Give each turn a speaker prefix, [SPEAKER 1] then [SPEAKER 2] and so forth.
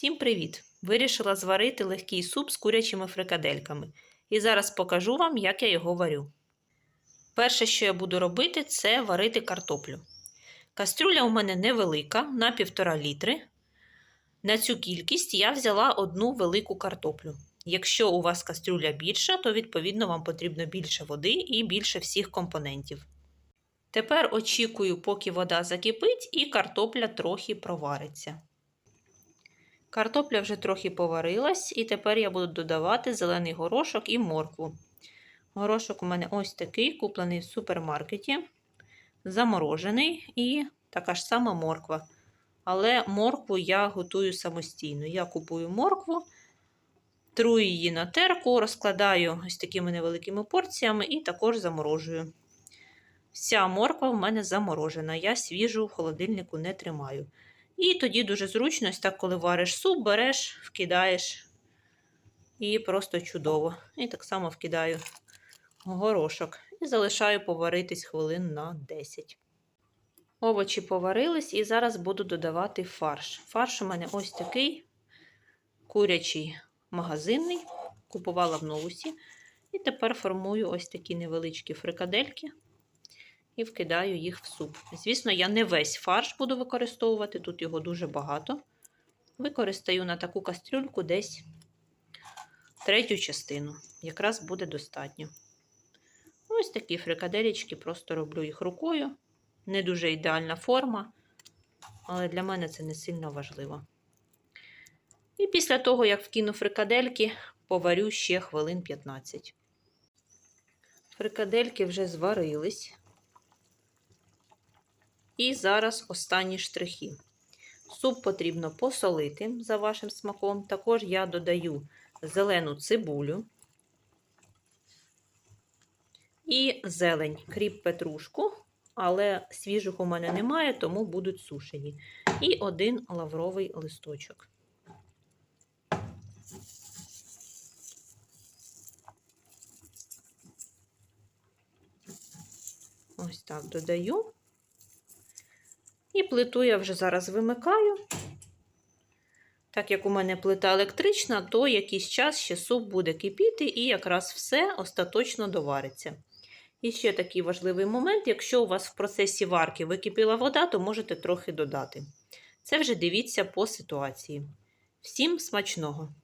[SPEAKER 1] Всім привіт! Вирішила зварити легкий суп з курячими фрикадельками. І зараз покажу вам, як я його варю. Перше, що я буду робити, це варити картоплю. Кастрюля у мене невелика, на 1,5 літри. На цю кількість я взяла одну велику картоплю. Якщо у вас кастрюля більша, то відповідно вам потрібно більше води і більше всіх компонентів. Тепер очікую, поки вода закипить і картопля трохи провариться. Картопля вже трохи поварилась, і тепер я буду додавати зелений горошок і моркву. Горошок у мене ось такий, куплений в супермаркеті, заморожений і така ж сама морква. Але моркву я готую самостійно. Я купую моркву, трую її на терку, розкладаю ось такими невеликими порціями і також заморожую. Вся морква в мене заморожена. Я свіжу в холодильнику не тримаю. І тоді дуже зручно, ось так, коли вариш суп, береш, вкидаєш і просто чудово. І так само вкидаю горошок і залишаю поваритись хвилин на 10. Овочі поварились, і зараз буду додавати фарш. Фарш у мене ось такий курячий магазинний, купувала в новусі. І тепер формую ось такі невеличкі фрикадельки і вкидаю їх в суп. Звісно, я не весь фарш буду використовувати, тут його дуже багато. Використаю на таку кастрюльку десь третю частину. Якраз буде достатньо. Ось такі фрикаделічки, просто роблю їх рукою. Не дуже ідеальна форма, але для мене це не сильно важливо. І після того, як вкину фрикадельки, поварю ще хвилин 15. Фрикадельки вже зварились. І зараз останні штрихи. Суп потрібно посолити за вашим смаком. Також я додаю зелену цибулю і зелень, кріп петрушку, але свіжих у мене немає, тому будуть сушені. І один лавровий листочок. Ось так додаю. І плиту я вже зараз вимикаю. Так як у мене плита електрична, то якийсь час ще суп буде кипіти, і якраз все остаточно довариться. І ще такий важливий момент: якщо у вас в процесі варки википіла вода, то можете трохи додати. Це вже дивіться по ситуації. Всім смачного!